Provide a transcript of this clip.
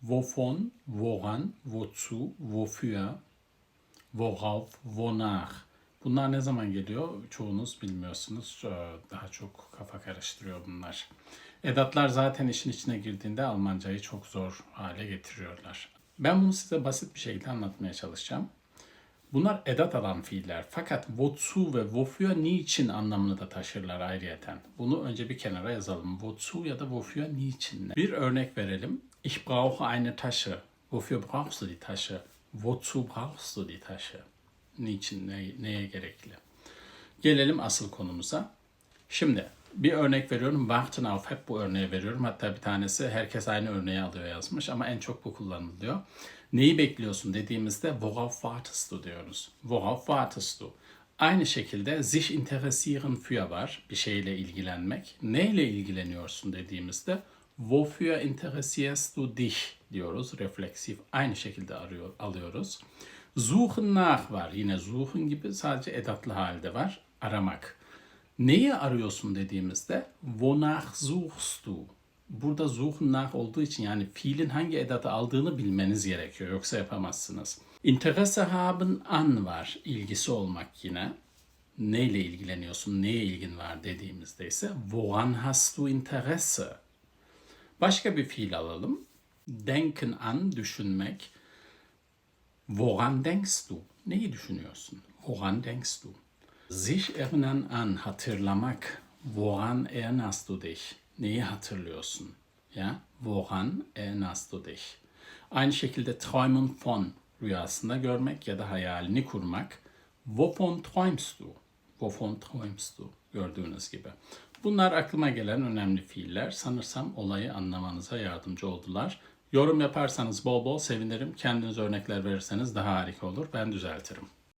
wovon, woran, wozu, wofür, worauf, wonach. Bunlar ne zaman geliyor? Çoğunuz bilmiyorsunuz. Ee, Daha çok kafa karıştırıyor bunlar. Edatlar zaten işin içine girdiğinde Almancayı çok zor hale getiriyorlar. Ben bunu size basit bir şekilde anlatmaya çalışacağım. Bunlar edat alan fiiller. Fakat wozu ve wofür niçin anlamını da taşırlar ayrıyeten. Bunu önce bir kenara yazalım. Wozu ya da wofür niçin? Bir örnek verelim. Ich brauche eine Tasche. Wofür brauchst du die Tasche? Wozu brauchst du die Tasche? Niçin, ne- neye gerekli? Gelelim asıl konumuza. Şimdi bir örnek veriyorum. Warten auf hep bu örneği veriyorum. Hatta bir tanesi herkes aynı örneği alıyor yazmış ama en çok bu kullanılıyor. Neyi bekliyorsun dediğimizde worauf wartest du diyoruz. Worauf wartest du? Aynı şekilde sich interessieren für var. Bir şeyle ilgilenmek. Neyle ilgileniyorsun dediğimizde wofür interessierst du dich diyoruz. Refleksif aynı şekilde arıyor, alıyoruz. Suchen nach var. Yine suchen gibi sadece edatlı halde var. Aramak. Neyi arıyorsun dediğimizde wonach suchst du? Burada suchen nach olduğu için yani fiilin hangi edatı aldığını bilmeniz gerekiyor. Yoksa yapamazsınız. Interesse haben an var. ilgisi olmak yine. Neyle ilgileniyorsun, neye ilgin var dediğimizde ise woran hast du Interesse? Başka bir fiil alalım. Denken an, düşünmek. Woran denkst du? Neyi düşünüyorsun? Woran denkst du? Sich erinnern an, hatırlamak. Woran erinnerst du dich? Neyi hatırlıyorsun? Ya, woran erinnerst du dich? Aynı şekilde träumen von, rüyasında görmek ya da hayalini kurmak. Wovon träumst du? Wovon träumst du? Gördüğünüz gibi. Bunlar aklıma gelen önemli fiiller. Sanırsam olayı anlamanıza yardımcı oldular. Yorum yaparsanız bol bol sevinirim. Kendiniz örnekler verirseniz daha harika olur. Ben düzeltirim.